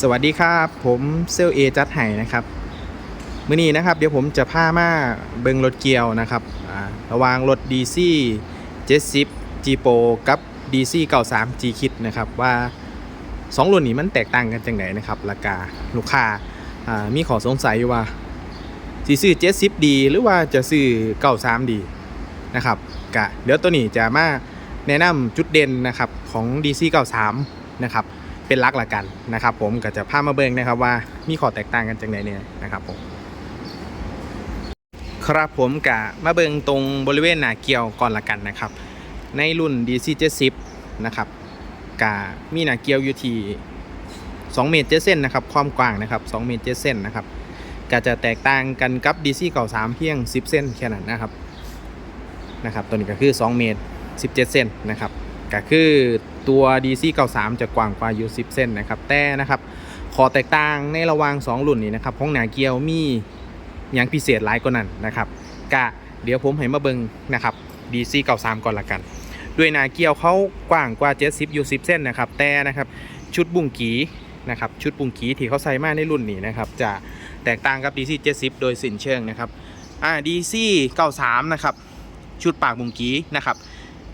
สวัสดีครับผมเซลเอจัดไห้นะครับมื้อนี้นะครับเดี๋ยวผมจะพามาเบิงรถเกียวนะครับระหว่างรถ DC 70 G Pro กับ DC 93 G Kit นะครับว่า 2รุ่นนี้มันแตกต่างกันจังไหนนะครับราคาลูกค้ามีขอสงสัยว่าสิซื้อ 70ดีหรือว่าจะซื้อ 93ดีนะครับกะเดี๋ยวตัวนี้จะมาแนะนำจุดเด่นนะครับของ DC 93นะครับ เป็นลักละกันนะครับ ผมก็จะพามาเบิ่งนะครับว่ามีข้อแตกต่างกันจังไหนเนี่ยนะครับผมครับผมกะมาเบิ่งตรงบริเวณหน้าเกี่ยวก่อนละกันนะครับ ในรุ่น DC 70นะครับกะมีหน้าเกี่ยวอยู่ที่2เมตรเจ็ดเส้นนะครับความกว้างนะครับ2เมตรเจ็ดเส้นนะครับก็จะแตกต่างกันกับ DC 93เพียง 10 เส้นแค่นั้นนะครับนะครับ ตัวนี้ก็คือ 2 เมตร 17 เส้นนะครับก็คือ ตัว DC 93 จะกว้างกว่าอยู่10เส้นนะครับ แต่นะครับ ขอแตกต่างในระหว่าง 2 รุ่นนี้นะครับของหนาเกียวมีอย่างพิเศษหลายกว่านั้นนะครับกะเดี๋ยวผมให้มาเบิงนะครับ DC 93 ก่อนละกัน ด้วยหนาเกียวเขากว้างกว่า 70อยู่10เส้นนะครับ แต่นะครับชุดบุ้งกีนะครับชุดบุ้งกีที่เขาใส่มาในรุ่นนี้นะครับจะแตกต่างกับ DC 70 โดยสิ้นเชิงนะครับอ่า DC 93 นะครับ ชุดปากบุ้งกีนะครับ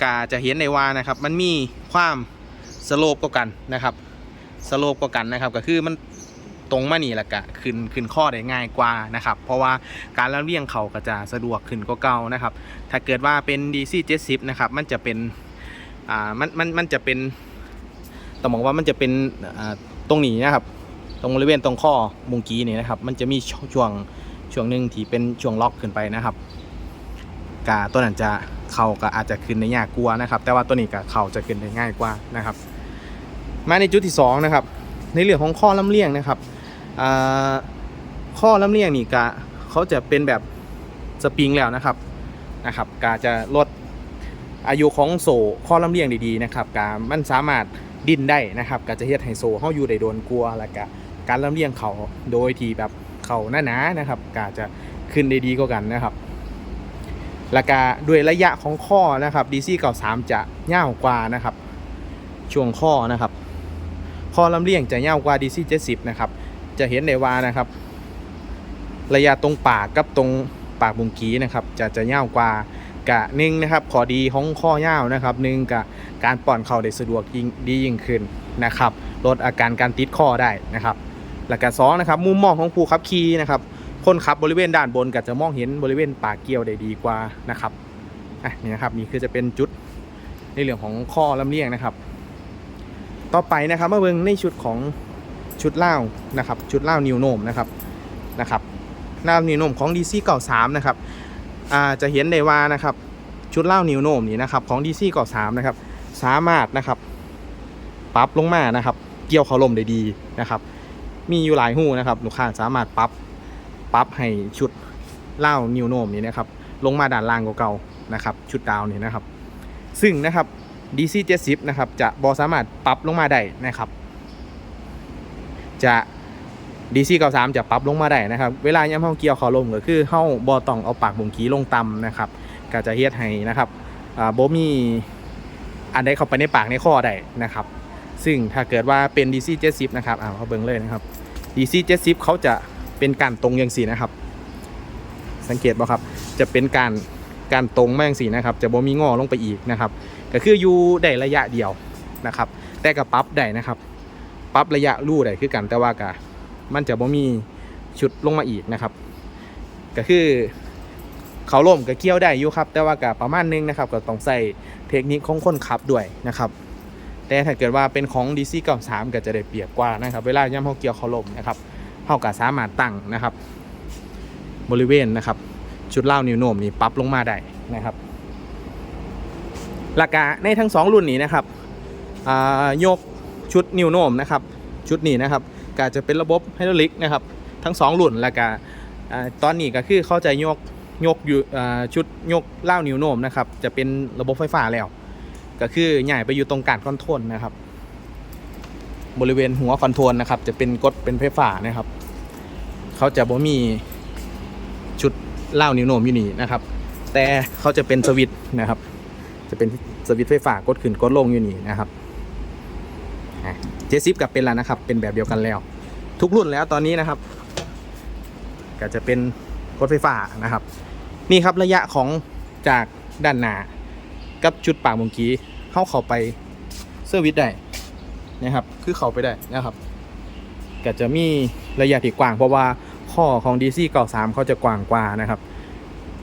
กาจะเห็นในว่านะครับมันมี ความสโลปกว่ากันนะครับสโลปกว่ากันนะครับ ก็คือมันตรงมานี่แหละกะขึ้นขึ้นข้อได้ง่ายกว่านะครับ เพราะว่าการลำเลียงเขาก็จะสะดวกขึ้นกว่าเก่านะครับ ถ้าเกิดว่าเป็น DC 70นะครับ มันจะเป็นอ่ามันมันมันจะเป็นต้องบอกว่ามันจะเป็นอ่าตรงนี้นะครับ ตรงบริเวณตรงข้อมุงกี้นี่นะครับ มันจะมีช่วงช่วงหนึ่งที่เป็นช่วงล็อกขึ้นไปนะครับกาตัวนั้นจะ เข่าก็อาจจะขึ้นในยากกลัวานะครับ แต่ว่าตัวนี้ก็เข่าจะขึ้นได้ง่ายกว่านะครับ มาในจุดที่สองนะครับ ในเรื่องของข้อลำเลียงนะครับข้อลำเลียงนี่กะเขาจะเป็นแบบสปริงแล้วนะครับนะครับกาจะลดอายุของโซ่ข้อลำเลียงดีๆนะครับกามันสามารถดิ้นได้นะครับก็จะเฮ็ดให้โซ่เฮาอยู่ได้โดนกลัวแล้วก็การลำเลียงเขาโดยที่แบบเขาหนาๆนะครับกาจะขึ้นได้ดีกว่ากันนะครับ แล้วก็ด้วยระยะของข้อนะครับ DC 93 จะยาวกว่านะครับ ช่วงข้อนะครับ ข้อลำเลียงจะยาวกว่า DC 70 นะครับ จะเห็นได้ว่านะครับ ระยะตรงปากกับตรงปากบุงกีนะครับ จะจะยาวกว่ากะหนึ่งนะครับขอดีของข้อยาวนะครับหนึ่งกะการป้อนเข่าได้สะดวกยิ่งดียิ่งขึ้นนะครับลดอาการการติดข้อได้นะครับแล้วก็สองนะครับมุมมองของผู้ขับขี่นะครับ คนขับบริเวณด้านบนก็จะมองเห็นบริเวณปากเกียวได้ดีกว่านะครับอะนี่นะครับนี่คือจะเป็นจุดในเรื่องของข้อลำเลียงนะครับ ต่อไปนะครับมาเบิ่งในชุดของชุดเล่านะครับ ชุดเล่านิวโนมนะครับนะครับหน้านิวโนมของ DC 93นะครับอ่าจะเห็นได้ว่านะครับชุดเล่านิวโนมนี่นะครับของ DC 93นะครับสามารถนะครับปรับลงมานะครับ เกี่ยวเขาลมได้ดีนะครับ มีอยู่หลายหูนะครับลูกค้าสามารถปรับ ปรับให้ชุดเล่านิวโนมนี้นะครับ ลงมาด้านล่างกว่าเก่านะครับ ชุดดาวนี่นะครับ ซึ่งนะครับ DC 70นะครับ จะบอสามารถปรับลงมาได้นะครับ จะ DC 93จะปรับลงมาได้นะครับ เวลาย่ำเฮาเกี่ยวเขอลมก็คือเฮาบอต้องเอาปากบ่งขีลงต่ำนะครับก็จะเฮ็ดให้นะครับอ่าบ่มีอันใดเข้าไปในปากในข้อได้นะครับ ซึ่งถ้าเกิดว่าเป็น DC 70นะครับอ่าเขาเบิ่งเลยนะครับ DC 70เขาจะ เป็นการตรงอย่างสีนะครับ สังเกตบ่ครับ จะเป็นการการตรงมาอย่างสีนะครับ จะบ่มีงอลงไปอีกนะครับก็คืออยู่ได้ระยะเดียวนะครับ แต่กับปรับได้นะครับปรับระยะลู่ได้คือกันแต่ว่ากะมันจะบ่มีชุดลงมาอีกนะครับ ก็คือเขาล่มก็เกี่ยวได้อยู่ครับ แต่ว่ากะประมาณนึงนะครับ ก็ต้องใส่เทคนิคของคนขับด้วยนะครับแต่ถ้าเกิดว่าเป็นของ DC 93ก็จะได้เปรียบกว่านะครับ เวลาย่ำเขาเกี่ยวเขาล่มนะครับ เขาก็สามารถตั้งนะครับ บริเวณนะครับ ชุดเล่านิวโนมนี่ปรับลงมาได้นะครับหลักการในทั้งสองรุ่นนี้นะครับยกชุดนิวโนมนะครับ ชุดนี้นะครับก็จะเป็นระบบไฮดรอลิกนะครับ ทั้งสองรุ่นแล้วก็อ่าตอนนี้ก็คือเขาจยกยกอยู่ชุดยกเล่านิวโนมนะครับ จะเป็นระบบไฟฟ้าแล้ว ก็คือใหญ่ไปอยู่ตรงการคอนโทรลนะครับ บริเวณหัวคอนโทรลนะครับ จะเป็นกดเป็นไฟฟ้านะครับ เขาจะบ่มีชุดเล่านิ้วโนมอยู่นี่นะครับ แต่เขาจะเป็นสวิตนะครับ จะเป็นสวิตไฟฟ้ากดขึ้นกดลงอยู่นี่นะครับเจสิบกับเป็นแล้วนะครับ เป็นแบบเดียวกันแล้ว ทุกรุ่นแล้วตอนนี้นะครับ ก็จะเป็นรถไฟฟ้านะครับ นี่ครับระยะของจากด้านหน้ากับจุดปากเมุงกี้เข้าเข้าไปเซอร์วิสได้นะครับ คือเข้าไปได้นะครับก็จะมีระยะที่กว้างเพราะว่า ข้อของ DC 93เขาจะกว้างกว่านะครับ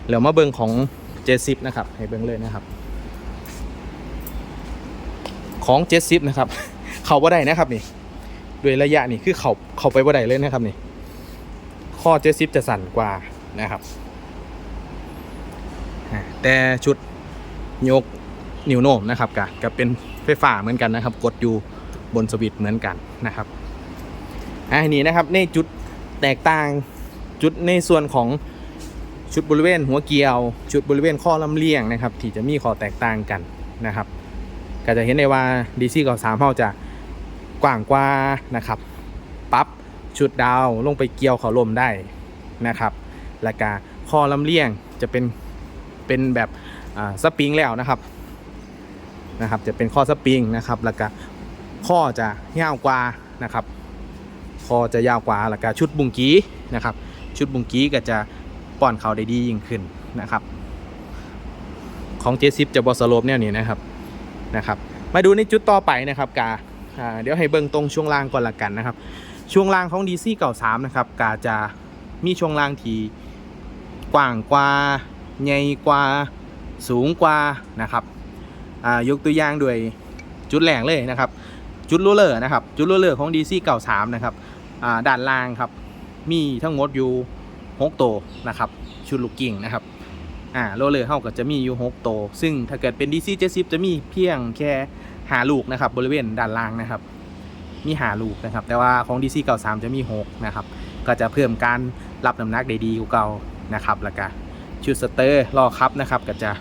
แล้วมาเบิงของ 70 นะครับ ให้เบิงเลยนะครับ ของ 70 นะครับ เข้าบ่ได้นะครับนี่ด้วยระยะนี่คือเขาเข้าไปบ่ได้เลยนะครับนี่ ข้อ 70 จะสั่นกว่านะครับ แต่ชุดยกนิ้วโน้มนะครับกับกับเป็นไฟฟ้าเหมือนกันนะครับ กดอยู่บนสวิตช์เหมือนกันนะครับอันนี้นะครับในจุด แตกต่างจุดในส่วนของชุดบริเวณหัวเกียว ชุดบริเวณข้อลำเลียงนะครับ ที่จะมีข้อแตกต่างกันนะครับ ก็จะเห็นได้ว่า DC กับ 3เขาจะกว้างกว่านะครับปับชุดดาวลงไปเกี่ยวเขาลมได้นะครับ แล้วก็ข้อลำเลียงจะเป็นเป็นแบบสปริงแล้วนะครับนะครับ จะเป็นข้อสปริงนะครับ แล้วก็ข้อจะยาวกว่านะครับ คอจะยาวกว่าแล้วก็ชุดบุงกี้นะครับ ชุดบุงกี้ก็จะป้อนเขาได้ดียิ่งขึ้นนะครับ ของเจซิปจะบอสโลปแนวนี้นะครับนะครับ มาดูในจุดต่อไปนะครับกาเดี๋ยวให้เบิ่งตรงช่วงล่างก่อนละกันนะครับ ช่วงล่างของ DC 93นะครับกาจะมีช่วงล่างที่กว้างกว่าใหญ่กว่าสูงกว่านะครับยกตัวอย่างด้วยจุดแหลงเลยนะครับ จุดโรลเลอร์นะครับ จุดโรลเลอร์ของ DC 93นะครับ ด้านล่างครับ มีทั้งหมดอยู่6ตัวนะครับชุดลูกกิ่งนะครับอ่าโรลเลอร์เฮาก็จะมีอยู่6ตัวซึ่งถ้าเกิดเป็น DC 70 จะมีเพียงแค่หาลูกนะครับบริเวณด้านล่างนะครับ มีหาลูกนะครับ แต่ว่าของ DC 93 จะมี6นะครับก็จะเพิ่มการรับน้ำหนักได้ดีกว่าเก่านะครับแล้วก็ชุดสเตอร์ล้อคับนะครับก็จะ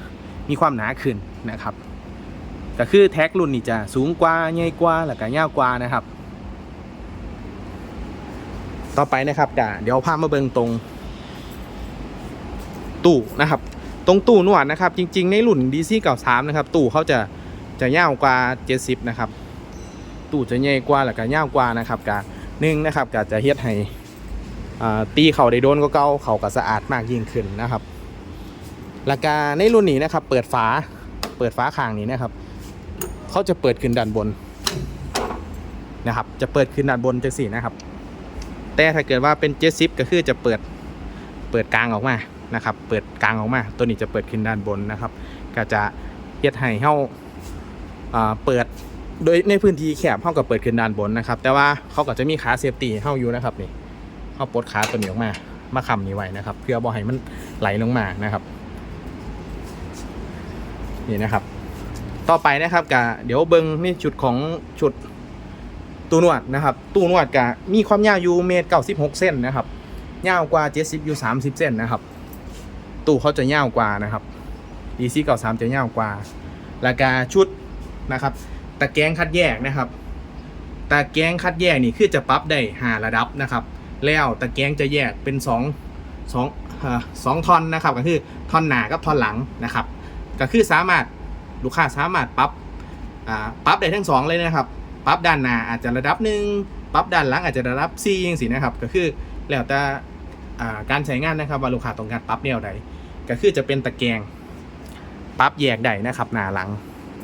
มีความหนาขึ้นนะครับก็คือแท็กรุ่นนี้จะสูงกว่าใหญ่กว่าแล้วก็ยาวกว่านะครับ ต่อไปนะครับก็เดี๋ยวพามาเบิ่งตรง ตู้นะครับ ตรงตู้นวดนะครับ จริง ๆ ในรุ่น DC 93นะครับ ตู้เขาจะจะยาวกว่า 70 นะครับ ตู้จะใหญ่กว่าแล้วก็ยาวกว่านะครับกะหนึ่งนะครับก็จะเฮ็ดให้อ่าตีเข่าได้โดนก็เก่าเข่าก็สะอาดมากยิ่งขึ้นนะครับแล้วก็ในรุ่นนี้นะครับ เปิดฝาเปิดฝาข้างนี้นะครับเขาจะเปิดขึ้นด้านบนนะครับ จะเปิดขึ้นด้านบนจังสี่นะครับ แต่ถ้าเกิดว่าเป็นเจ็ดสิบก็คือจะเปิดเปิดกลางออกมานะครับ เปิดกลางออกมา ตัวนี้จะเปิดขึ้นด้านบนนะครับ ก็จะเฮ็ดให้เฮาอ่าเปิดโดยในพื้นที่แคบเฮาก็เปิดขึ้นด้านบนนะครับ แต่ว่าเขาก็จะมีขาเซฟตี้ให้เฮาอยู่นะครับนี่เฮาปลดขาตัวนี้ออกมามาค้ำนี้ไว้นะครับ เพื่อบ่ให้มันไหลลงมานะครับนี่นะครับ ต่อไปนะครับกะเดี๋ยวเบิ้งนี่ชุดของชุด ตู้นวดนะครับ ตู้นวดกะมีความยาวอยู่เมตรเก้าสิบหกเส้นนะครับยาวกว่าเจ็ดสิบอยู่สามสิบเส้นนะครับ ตู้เขาจะยาวกว่านะครับดีซีเก้าสามจะยาวกว่าแล้วก็ชุดนะครับ ตะแกรงคัดแยกนะครับตะแกรงคัดแยกนี่คือจะปรับได้หาระดับนะครับ แล้วตะแกรงจะแยกเป็นสองสองเอ่อสองท่อนนะครับ ก็คือท่อนหน้ากับท่อนหลังนะครับ ก็คือสามารถลูกค้าสามารถปรับอ่าปรับได้ทั้งสองเลยนะครับ ปรับด้านหน้าอาจจะระดับหนึ่งปรับด้านหลังอาจจะระดับ4ยังสินะครับ ก็คือแล้วแต่การใช้งานนะครับว่าลูกค้าต้องการปรับแนวใดก็คือจะเป็นตะแกรงปรับแยกได้นะครับหน้าหลัง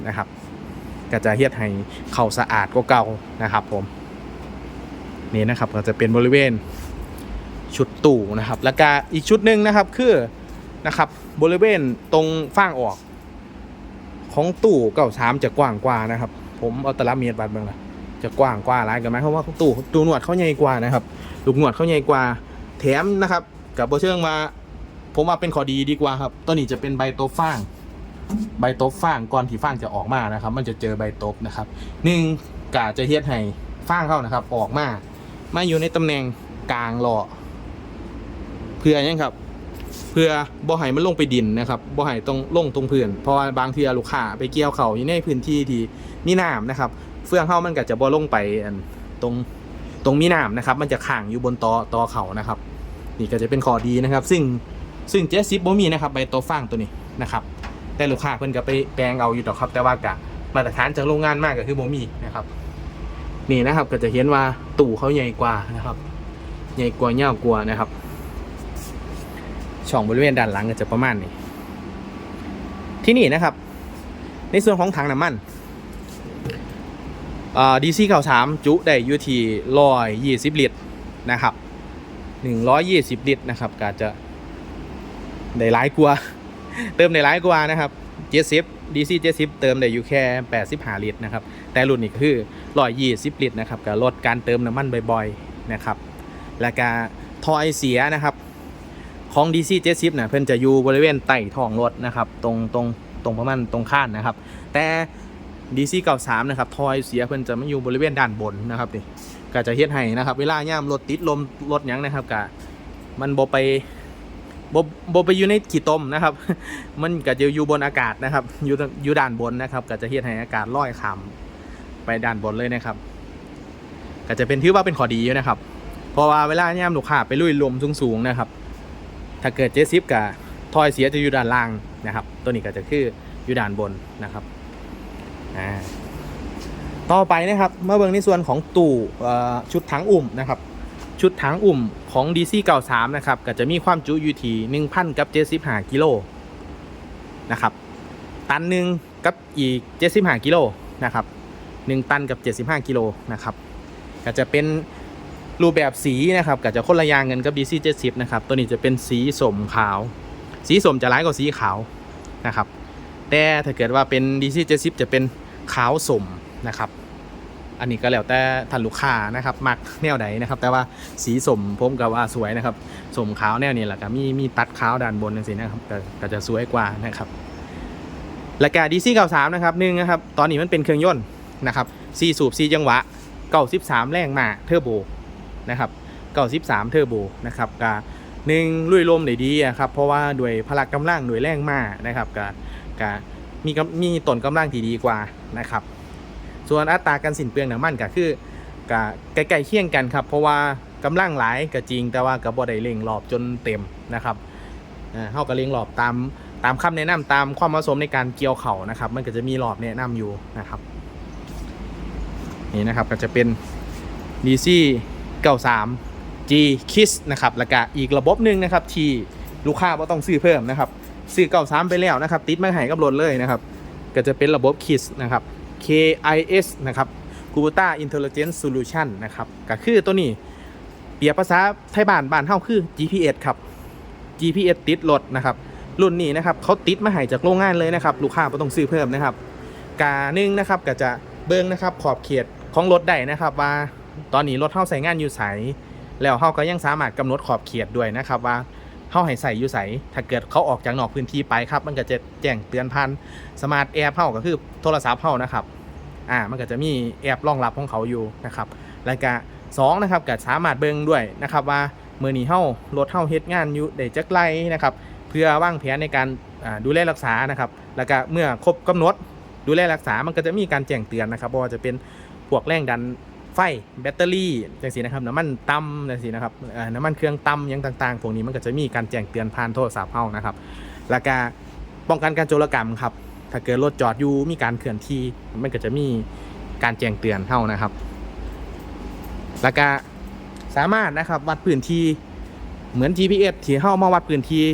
นะครับ ก็จะเฮ็ดให้เข่าสะอาดกว่าเก่านะครับผมนี่นะครับก็จะเป็นบริเวณชุดตู้นะครับ แล้วก็อีกชุดหนึ่งนะครับคือนะครับบริเวณตรงฟ้างออก ของตู้เก่าสามจะกว้างกว่านะครับ ผมเอาตลับเมตรบัดเบิ่งละจะกว้างกว่าหลายกันไหมเพราะว่าตู้ตู้หนวดเขาใหญ่กว่านะครับลูกหนวดเขาใหญ่กว่า แถมนะครับกับโบเชิงมาผมว่าเป็นข้อดีดีกว่าครับตัวนี้จะเป็นใบโต๊ะฟางใบโต๊ะฟางก่อนที่ฟางจะออกมานะครับ มันจะเจอใบโต๊ะนะครับหนึ่งกาจะเฮ็ดให้ฟางเข้านะครับ ออกมามาอยู่ในตำแหน่งกลางหล่อเพื่อหยังครับ เพื่อบ่ให้มันลงไปดินนะครับบ่ให้ตรงลงตรงพื้นเพราะว่าบางทีลูกค้าไปเกี่ยวเขาอยู่ในพื้นที่ที่มีน้ำนะครับ เฟืองเข้ามันก็จะบ่ลงไปตรงตรงมีน้ำนะครับ มันจะขังอยู่บนตอตอเขานะครับ นี่ก็จะเป็นข้อดีนะครับ ซึ่งซึ่งเจสซิปบ่มีนะครับใบโตะฟางตัวนี้นะครับแต่ลูกค้าเพิ่นก็ไปแปลงเอาอยู่ดอกครับ แต่ว่ากะมาตรฐานจากโรงงานมากก็คือบ่มีนะครับ นี่นะครับก็จะเห็นว่าตู่เขาใหญ่กว่านะครับ ใหญ่กว่าเงาวกว่านะครับ ช่องบริเวณด้านหลังก็จะประมาณนี้ ที่นี่นะครับ ในส่วนของถังน้ำมันดีซีเก้าสามจุได้อยู่ที่ร้อยยี่สิบลิตรนะครับหนึ่งร้อยยี่สิบลิตรนะครับก็จะได้หลายกว่า เติมได้หลายกว่านะครับเจ็ดสิบดีซีเจ็ดสิบเติมได้อยู่แค่แปดสิบห้าลิตรนะครับ แต่รุ่นนี้คือร้อยยี่สิบลิตรนะครับก็ลดการเติมน้ำมันบ่อยๆนะครับ แล้วก็ทอไอเสียนะครับ ของ DC 70นะเพิ่อนจะอยู่บริเวณใต้ท้องรถนะครับ ตรงตรงตรงประมาณตรงข้านนะครับ แต่ DC 93นะครับทอยเสียเพิ่อนจะไม่อยู่บริเวณด้านบนนะครับนี่ก็จะเฮ็ดให้นะครับ เวลาย่ามรถติดลมรถยังนะครับก็มันบ่ไปบ่บ่ไปอยู่ในขี้ตมนะครับ มันก็จะอยู่บนอากาศนะครับอยู่อยู่ด้านบนนะครับก็จะเฮ็ดให้อากาศลอยขามไปด้านบนเลยนะครับ ก็จะเป็นถือว่าเป็นข้อดีอยู่นะครับ เพราะว่าเวลาย่ามลูกค้าไปลุยลมสูงๆนะครับ ถ้าเกิดเจซิปกับทอยเสียจะอยู่ด้านล่างนะครับ ตัวนี้ก็จะคืออยู่ด้านบนนะครับอ่าต่อไปนะครับมาเบิ่งในส่วนของตู้ชุดถังอุ่มนะครับ ชุดถังอุ่มของ DC 93 นะครับก็จะมีความจุอยู่ที่1,000กับ75กิโลนะครับตันหนึ่งกับอีก75กิโลนะครับ1ตันกับ 75กิโลนะครับก็จะเป็น รูปแบบสีนะครับก็จะคนละอย่างเงินกับ DC 70 นะครับ ตัวนี้จะเป็นสีสมขาว สีสมจะร้ายกว่าสีขาวนะครับ แต่ถ้าเกิดว่าเป็น DC 70 จะเป็นขาวสมนะครับ อันนี้ก็แล้วแต่ท่านลูกค้านะครับ มักแนวไหนนะครับ แต่ว่าสีสมผมก็ว่าสวยนะครับ สมขาวแนวนี้แหละก็มีมีตัดขาวด้านบนนั่นสินะครับก็จะสวยกว่านะครับและการ DC 93นะครับหนึ่งนะครับ ตอนนี้มันเป็นเครื่องยนต์นะครับ4สูบ4จังหวะ93แรงมาเทอร์โบ นะครับ93เทอร์โบนะครับกาหนึ่งลุยลมได้ดีอะครับเพราะว่าด้วยพละกำลังด้วยแรงมากนะครับกากามีมีต้นกำลังที่ดีกว่านะครับ ส่วนอัตราการสินเปลืองน้ำมันก็คือกาใกล้ๆเคียงกันครับเพราะว่ากำลังหลายก็จริง แต่ว่าก็บ่ได้เร่งรอบจนเต็มนะครับอ่าเฮาก็เร่งรอบตามตามคำแนะนำตามความเหมาะสมในการเกี่ยวเข่านะครับ มันก็จะมีรอบแนะนำอยู่นะครับ นี่นะครับก็จะเป็น DC 93 G Kiss นะครับแล้วก็อีกระบบหนึ่งนะครับที่ลูกค้าบ่ต้องซื้อเพิ่มนะครับซื้อ93 ไปแล้วนะครับ ติดมาให้กับรถเลยนะครับ ก็จะเป็นระบบ Kiss นะครับ KIS นะครับ g u t a Intelligent Solution นะครับก็คือตัวนี้เปรียบภาษาไทยบ้านบ้านเฮาคือ GPS ครับ GPS ติดรถนะครับรุ่นนี้นะครับเขาติดมาให้จากโรงงานเลยนะครับ ลูกค้าบ่ต้องซื้อเพิ่มนะครับกาหนึ่งนะครับก็จะเบิ้งนะครับขอบเขตของรถได้นะครับว่า ตอนนี้รถเฮาใส่งานอยู่ไสแล้วเฮาก็ยังสามารถกำหนดขอบเขตด้วยนะครับว่าเฮาให้ใส่อยู่ไสถ้าเกิดเขาออกจากนอกพื้นที่ไปครับ มันก็จะแจ้งเตือนผ่านสมาร์ทแอร์เฮาก็คือโทรศัพท์เฮานะครับอ่ามันก็จะมีแอปรองรับของเขาอยู่นะครับแล้วก็สองนะครับก็สามารถเบิ่งด้วยนะครับว่าเมื้อนี้เฮารถเฮาเฮ็ดงานอยู่ได้จักไรนะครับเพื่อวางแผนในการดูแลรักษานะครับ แล้วก็เมื่อครบกำหนดดูแลรักษา มันก็จะมีการแจ้งเตือนนะครับว่าจะเป็นพวกแรงดัน ไฟแบตเตอรี่จังสีนะครับน้ำมันต่ำจังสีนะครับน้ำมันเครื่องต่ำหยังต่างๆพวกนี้มันก็จะมีการแจ้งเตือนผ่านโทรศัพท์เฮานะครับแล้วก็ป้องกันการโจรกรรมครับถ้าเกิดรถจอดอยู่มีการเคลื่อนที่มันก็จะมีการแจ้งเตือนเฮานะครับ แล้วก็สามารถนะครับวัดพื้นที่เหมือน GPS ที่เฮามาวัดพื้นที่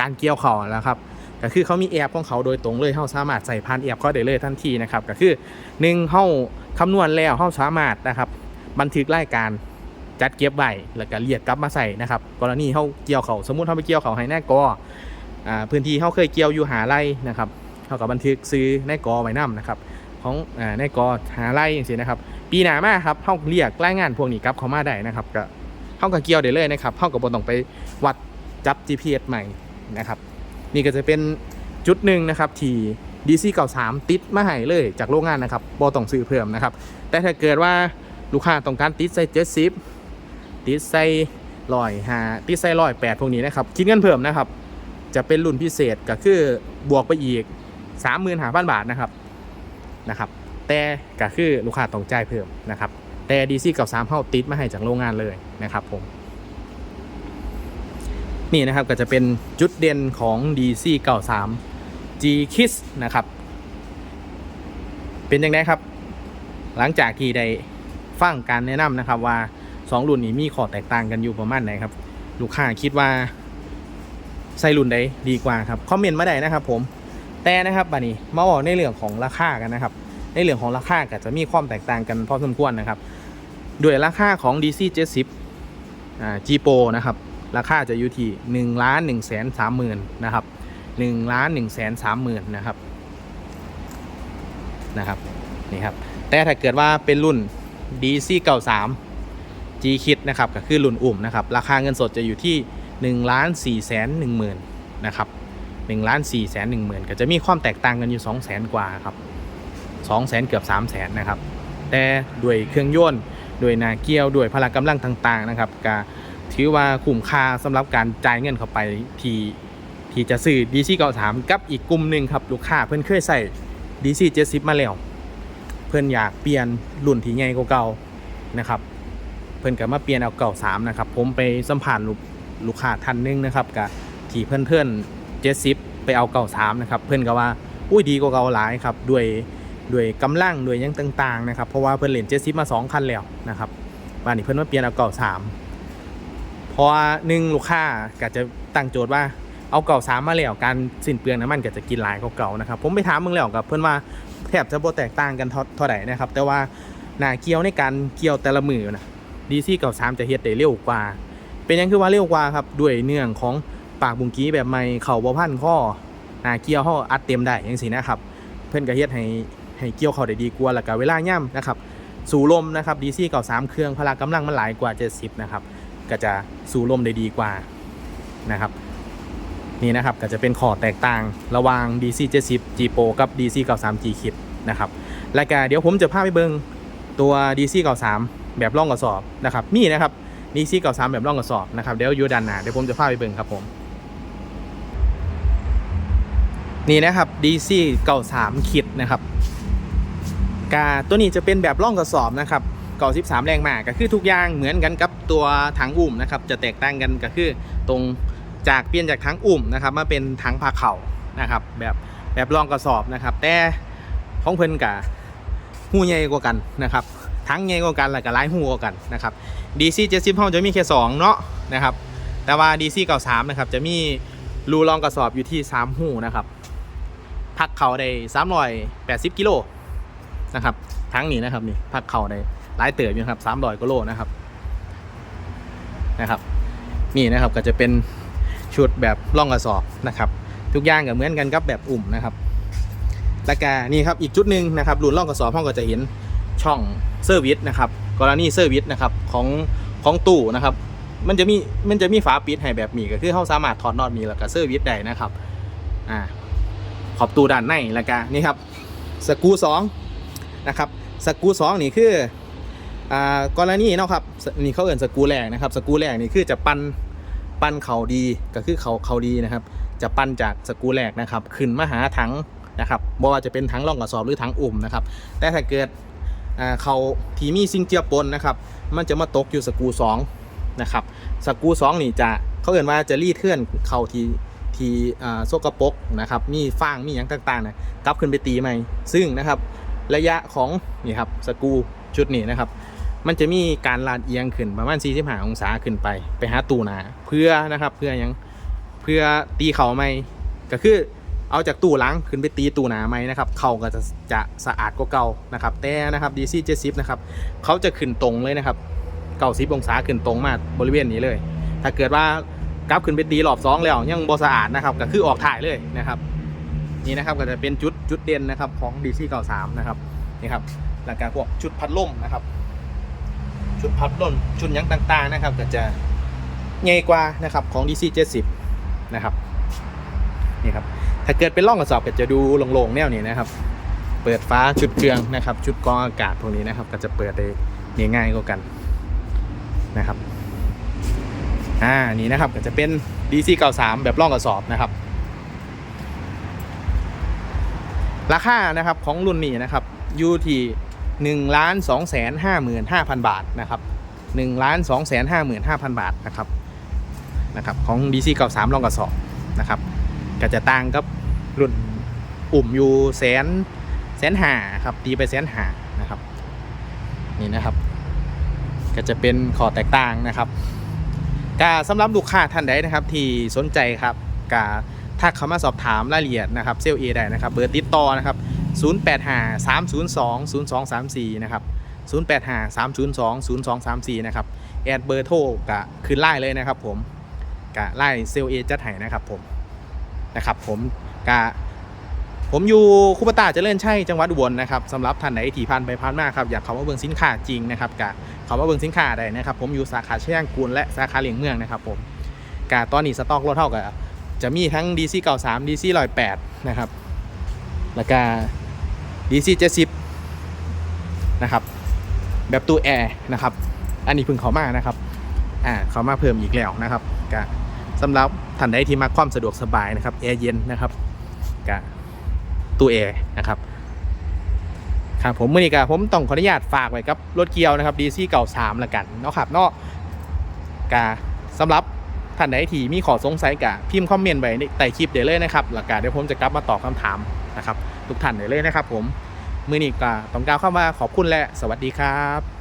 การเกี่ยวข้าวแล้วครับก็คือเขามีแอปของเขาโดยตรงเลยเขาสามารถใส่ผ่านแอปเขาได้เลยทันทีนะครับก็คือหนึ่งเขา คำนวณแล้วเขาสามารถนะครับ บันทึกรายการจัดเก็บไว้แล้วก็เรียกกลับมาใส่นะครับ กรณีเขาเกี่ยวเขาสมมุติเขาไปเกี่ยวเขาให้แน่กออ่าพื้นที่เขาเคยเกี่ยวอยู่หาไรนะครับเขาก็บันทึกซื้อแน่กอไว้นํนะครับ ของแน่กอหาไรอย่างนี้นะครับ ปีหน้ามาครับเขาเรียกรายงานพวกนี้กลับเขามาได้นะครับก็เขาก็เกี่ยวได้เลยนะครับเขาก็บ่ต้องไปวัดจับ GPS ใหม่นะครับ นี่ก็จะเป็นจุดหนึ่งนะครับที่ DC 93 ติดมาให้เลยจากโรงงานนะครับบอต้องซื้อเพิ่มนะครับ แต่ถ้าเกิดว่าลูกค้าต้องการติดใส่เจ็ดสิบติดใส่ลอยหาติดใส่ลอยแปดพวกนี้นะครับ คิดเงินเพิ่มนะครับ จะเป็นรุ่นพิเศษก็คือบวกไปอีก 3 5 0 0 0 บาทนะครับนะครับ แต่ก็คือลูกค้าต้องจ่ายเพิ่มนะครับแต่ DC 93เข้าติดมาให้จากโรงงานเลยนะครับผมนี่นะครับก็จะเป็นจุดเด่นของ DC 93 G Kiss นะครับ เป็นยังไงครับ หลังจากที่ได้ฟังการแนะนำนะครับว่า 2 รุ่นนี้มีข้อแตกต่างกันอยู่ประมาณไหนครับ ลูกค้าคิดว่าใส่รุ่นใดดีกว่าครับคอมเมนต์มาได้นะครับผมแต่นะครับบัดนี้มาบอกในเรื่องของราคากันนะครับ ในเรื่องของราคาก็จะมีความแตกต่างกันพอสมควรนะครับด้วยราคาของ DC 70อ่า G Pro นะครับ ราคาจะอยู่ที่1ล้าน1แสน3หมื่นนะครับ 1ล้าน1แสน3หมื่นนะครับนะครับนี่ครับแต่ถ้าเกิดว่าเป็นรุ่น DC 93 G Kit นะครับก็คือรุ่นอุ่มนะครับราคาเงินสดจะอยู่ที่ 1 ล้าน4แสน1หมื่นนะครับ1ล้าน4แสน1หมื่นก็จะมีความแตกต่างกันอยู่2แสนกว่าครับ2แสนเกือบ3แสนนะครับแต่ด้วยเครื่องยนต์ด้วยนาเกียวด้วยพละกำลังต่างๆนะครับก็ถือว่าคุ้มค่าสำหรับการจ่ายเงินเข้าไปที่ ที่จะซื้อ DC 93กับอีกกลุ่มหนึ่งครับลูกค้าเพิ่อนเคยใส่ DC 70 มาแล้ว เพิ่อนอยากเปลี่ยนรุ่นที่ใหญ่กว่าเก่านะครับ เพิ่อนก็มาเปลี่ยนเอาเก่า3นะครับผมไปสัมผัสลูกค้าท่านหนึงนะครับกับที่เพื่อนเพื่อน70 ไปเอาเก่า3นะครับเพิ่อนก็ว่าอุ้ยดีกว่าเก่าหลายครับด้วยด้วยกำลังด้วยยังต่างๆนะครับเพราะว่าเพิ่อนเล่น70มา 2 คันแล้วนะครับวันนี้เพิ่อนมาเปลี่ยนเอาเก่า3เพราะหนึ่งลูกค้าก็จะตั้งโจทย์ว่า เอาเก่า3มมาแล้วการสิ้นเปลืองน้ำมันก็จะกินหลายกว่าเก่านะครับผมไปถามมึงแล้วกับเพิ่อนว่าแทบจะบ่แตกต่างกันเท่าไหร่นะครับ แต่ว่าหน้าเกี่ยวในการเกี่ยวแต่ละมือนะดีซี่เก่าสามจะเฮ็ดได้เร็วกว่า เป็นยังคือว่าเร็วกว่าครับด้วยเนื่องของปากบุงกี้แบบใหม่เข่าบ่พันข้อหน้าเกี่ยวเฮาอัดเต็มได้จังซี่นะครับ เพิ่อนก็เฮ็ดให้ให้เกี่ยวเข้าได้ดีกว่าแล้วก็เวลาย่ำนะครับสู่ลมนะครับดีซี่เก่าสามเครื่องพละกำลังมันหลายกว่า 70 นะครับ ก็จะสู่ลมได้ดีกว่านะครับ นี่นะครับก็จะเป็นข้อแตกต่างระหว่าง DC 70 G Pro กับ DC 93 G Kit นะครับและก็เดี๋ยวผมจะพาไปเบิงตัว DC 93 แบบร่องกระสอบนะครับมีนะครับ DC 93 แบบร่องกระสอบนะครับเดี๋ยวอยู่ด้านหน้าเดี๋ยวผมจะพาไปเบิงครับผมนี่นะครับ DC 93 Kit นะครับกาตัวนี้จะเป็นแบบร่องกระสอบนะครับเก่า13 แรงมากก็คือทุกอย่างเหมือนกันกับตัวถังอุ่มนะครับจะแตกต่างกันก็คือตรง จากเปลี่ยนจากถังอุ่มนะครับมาเป็นถังผาเข่านะครับแบบแบบรองกระสอบนะครับ แต่ของเพิ่นกับหูใหญ่กว่ากันนะครับถังใหญ่กว่ากันแล้วก็หลายหูกว่ากันนะครับ DC 70ห้องจะมีแค่2เนาะนะครับแต่ว่า DC 93นะครับจะมีรูรองกระสอบอยู่ที่ 3 หูนะครับพักเข่าได้380กิโลนะครับทั้งนี้นะครับนี่พักเข่าได้หลายเติบอยู่ครับ300กิโลนะครับนะครับ นี่นะครับก็จะเป็น ชุดแบบล่องกระสอบนะครับ ทุกอย่างก็เหมือนกันกับแบบอุ่มนะครับแล้วก็นี่ครับอีกจุดหนึ่งนะครับรุ่นล่องกระสอบห้องก็จะเห็นช่องเซอร์วิสนะครับกรณีเซอร์วิสนะครับของของตู้นะครับ มันจะมีมันจะมีฝาปิดให้แบบมีก็คือเขาสามารถถอดน็อตมีแล้วก็เซอร์วิสได้นะครับอ่าขอบตู้ด้านในแล้วก็นี่ครับสกูสองนะครับสกูสองนี่คืออ่ากรณีเนาะครับนี่เขาเอ่นสกูแรกนะครับสกูแรกนี่คือจะปั้น ปั้นเขาดีก็คือเขาเขาดีนะครับ จะปั้นจากสกูแรกนะครับขึ้นมาหาถังนะครับบ่ว่าจะเป็นถังร่องกระสอบหรือถังอุ่มนะครับแต่ถ้าเกิดเขาทีมีซิงเจียปนนะครับมันจะมาตกอยู่สกูสองนะครับสกูสองนี่จะเขาเอ่นว่าจะรีดเทื่อนเข่าทีทีอ่าโซกปรกนะครับมีฟางมีอย่างต่างๆนะกลับขึ้นไปตีใหม่ ซึ่งนะครับระยะของนี่ครับสกูชุดนี้นะครับ มันจะมีการลาดเอียงขึ้นประมาณ45องศาขึ้นไป ไปหาตู้หนาเพื่อนะครับเพื่อยังเพื่อตีเข่าไม่ก็คือเอาจากตู้หล้างขึ้นไปตีตู้หนาไหมนะครับเข่าก็จะจะสะอาดกว่าเก่านะครับ แต่นะครับ DC 70นะครับเขาจะขึ้นตรงเลยนะครับเก่าสิบองศาขึ้นตรงมาบริเวณนี้เลย ถ้าเกิดว่ากลับขึ้นไปตีรอบสองแล้วยังบ่สะอาดนะครับก็คือออกถ่ายเลยนะครับ นี่นะครับก็จะเป็นจุดจุดเด่นนะครับของ DC 93นะครับนี่ครับหลังการพวกชุดพัดลมนะครับ ชุดพัดลมชุดยังต่างๆนะครับ ก็จะใหญ่กว่านะครับของ DC 70 นะครับนี่ครับถ้าเกิดเป็นร่องกระสอบก็จะดูโล่งๆแนวนี้นะครับ เปิดฟ้าชุดเครื่องนะครับ ชุดกรองอากาศพวกนี้นะครับ ก็จะเปิดได้ง่ายๆกว่ากันนะครับอ่านี่นะครับก็จะเป็น DC 93 แบบร่องกระสอบนะครับราคานะครับของรุ่นนี้นะครับอยู่ที่ หนึ่งล้านสองแสนห้าหมื่นห้าพันบาทนะครับหนึ่งล้านสองแสนห้าหมื่นห้าพันบาทนะครับนะครับของ DC เก้าสามลองกระสอบนะครับก็จะต่างกับรุ่นอุ่มอยู่แสนแสนหาครับตีไปแสนหานะครับนี่นะครับ ก็จะเป็นข้อแตกต่างนะครับกาสำหรับลูกค้าท่านใดนะครับ ที่สนใจครับกาถ้าเขามาสอบถามรายละเอียดนะครับเซลเอได้นะครับ เบอร์ติดต่อนะครับ 085 302 0234 นะครับ 085 302 0234 นะครับ แอดเบอร์โทรกะขึ้นไล่เลยนะครับผมกะไล่เซลเอจัดให้นะครับผม นะครับผมกะผมอยู่คุปตาเจริญชัยจังหวัดอุบลนะครับสำหรับท่านไหนที่ผ่านไปผ่านมาครับอยากเข้ามาเบิ่งสินค้าจริงนะครับกะเข้ามาเบิ่งสินค้าได้นะครับ ผมอยู่สาขาเชียงกูลและสาขาเหลียงเมืองนะครับผมกะตอนนี้สต็อกรถเท่ากับจะมีทั้ง DC 93 DC 108นะครับแล้วก็ DC 70นะครับ แบบตู้แอร์นะครับ อันนี้พิ่งเขามานะครับ อ่าเขามาเพิ่มอีกแล้วนะครับกะสำหรับท่านใดที่มาความสะดวกสบายนะครับแอร์เย็นนะครับกะตู้แอร์นะครับครับผมมือนี้กะผมต้องขออนุญาตฝากไว้กับรถเกียวนะครับ DC เก่า3ละกันเนาะครับเนาะกะสำหรับท่านใดที่มีขอสงสัยกะพิมพ์คอมเมนต์ไว้ในใต้คลิปเดี๋ยวเลยนะครับหลักการเดี๋ยวผมจะกลับมาตอบคำถามนะครับ ทุกท่านเดี๋ยวเลยนะครับผมมือนี้ก็ต้องกล่าวคำว่าขอบคุณและสวัสดีครับ